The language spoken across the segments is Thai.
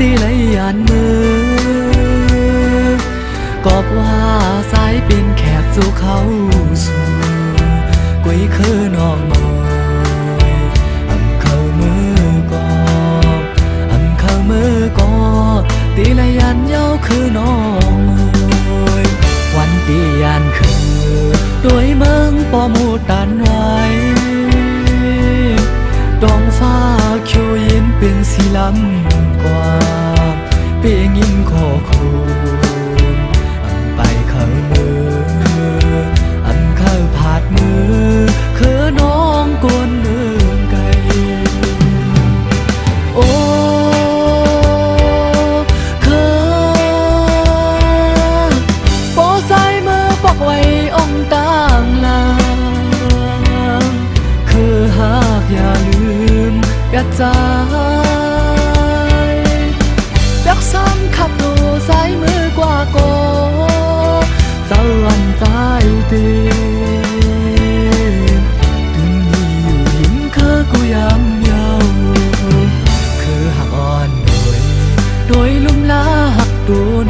ตีเลยยานมือกอบว่าสายเป็นแขกสู่เขาสู่กุยคือนอกมอยอำเข้ามือกอบอำเข้ามือกอบตีละยันเย้าคือนองมอยวันตียานคือ คูณอันไปเข้ามืออันเข้าผาดมือ คือน้องกวนเมือไกลโอ้คือโปใส่มือปอกไว้องต่างลางคือหากอย่าลืมอย่าใจรักซ้ำขับดู สายมือกว่าโกเจ้าอันใจเดีถึงมีอยู่หินคือกูยำยาวคือหักอ่อนโดยโดยลุ่มลาหักดูน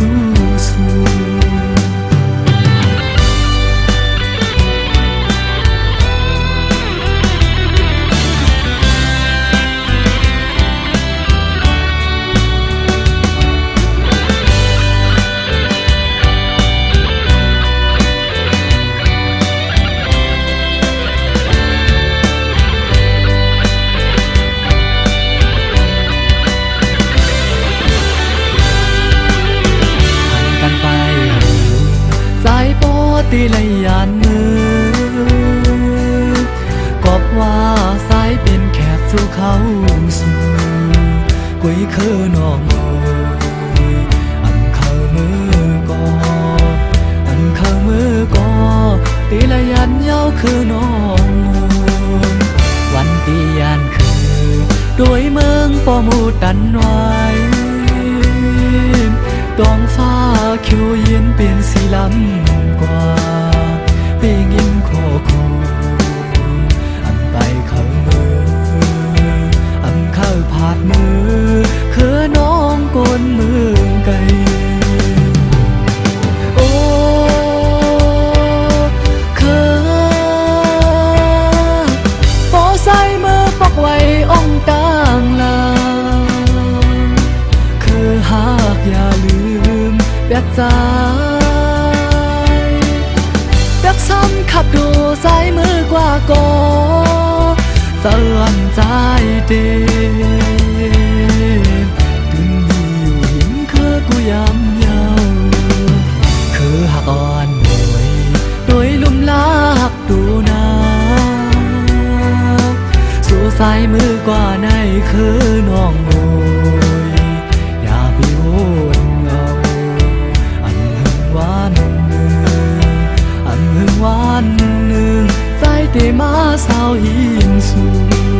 ม ยคือนอกมอยอันเข้ามือกออันเข้ามือกอตีละยันเย้าคือน้องวันตียานคือโดยเมืองปอมูตันไว้ดองฟ้าเขียวเย็นเป็นสีลำกว่าปีงิน มเบียดใจเบียกซ้ำขับดูสายมือกว่าก็เตือนใจเดดึงมีอยู่หินคือกูยำยาวคือหักอ่อนหน่วยโดยลุ่มลาหักดูนาสู่สายมือกว่าในคือน้อง อันหึงห